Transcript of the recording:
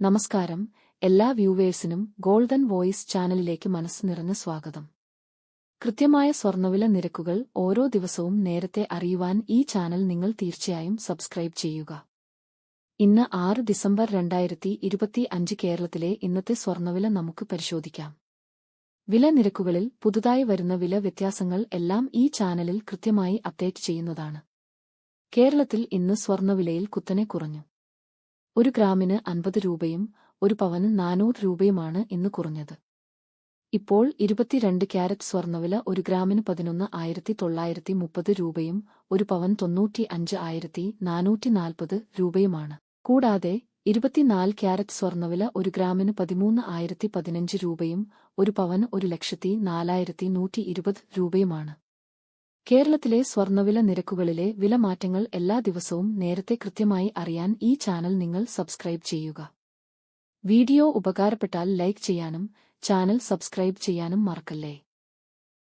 നമസ്കാരം. എല്ലാ വ്യൂവേഴ്സിനും golden voice ചാനലിലേക്ക് മനസ്സ് നിറഞ്ഞ സ്വാഗതം. കൃത്യമായ സ്വർണവില നിരക്കുകൾ ഓരോ ദിവസവും നേരത്തെ അറിയുവാൻ ഈ ചാനൽ നിങ്ങൾ തീർച്ചയായും സബ്സ്ക്രൈബ് ചെയ്യുക. ഇന്ന് ആറ് ഡിസംബർ രണ്ടായിരത്തി ഇരുപത്തി അഞ്ച് കേരളത്തിലെ ഇന്നത്തെ സ്വർണവില നമുക്ക് പരിശോധിക്കാം. വില നിരക്കുകളിൽ പുതുതായി വരുന്ന വില വ്യത്യാസങ്ങൾ എല്ലാം ഈ ചാനലിൽ കൃത്യമായി അപ്ഡേറ്റ് ചെയ്യുന്നതാണ്. കേരളത്തിൽ ഇന്ന് സ്വർണവിലയിൽ കുത്തനെ കുറഞ്ഞു. ഒരു ഗ്രാമിന് അൻപത് രൂപയും ഒരു പവന് നാനൂറ് രൂപയുമാണ് ഇന്ന് കുറഞ്ഞത്. ഇപ്പോൾ ഇരുപത്തിരണ്ട് ക്യാരറ്റ് സ്വർണവില ഒരു ഗ്രാമിന് പതിനൊന്ന് ആയിരത്തി തൊള്ളായിരത്തി മുപ്പത് രൂപയും ഒരു പവൻ തൊണ്ണൂറ്റി അഞ്ച് ആയിരത്തി നാനൂറ്റി നാൽപ്പത് രൂപയുമാണ്. കൂടാതെ ഇരുപത്തിനാല് ക്യാരറ്റ് സ്വർണവില ഒരു ഗ്രാമിന് പതിമൂന്ന് ആയിരത്തി പതിനഞ്ച് രൂപയും ഒരു പവൻ ഒരു ലക്ഷത്തി നാലായിരത്തി നൂറ്റി ഇരുപത് രൂപയുമാണ്. കേരളത്തിലെ സ്വർണവില നിരക്കുകളിലെ വില മാറ്റങ്ങൾ എല്ലാ ദിവസവും നേരത്തെ കൃത്യമായി അറിയാൻ ഈ ചാനൽ നിങ്ങൾ സബ്സ്ക്രൈബ് ചെയ്യുക. വീഡിയോ ഉപകാരപ്പെട്ടാൽ ലൈക്ക് ചെയ്യാനും ചാനൽ സബ്സ്ക്രൈബ് ചെയ്യാനും മറക്കല്ലേ?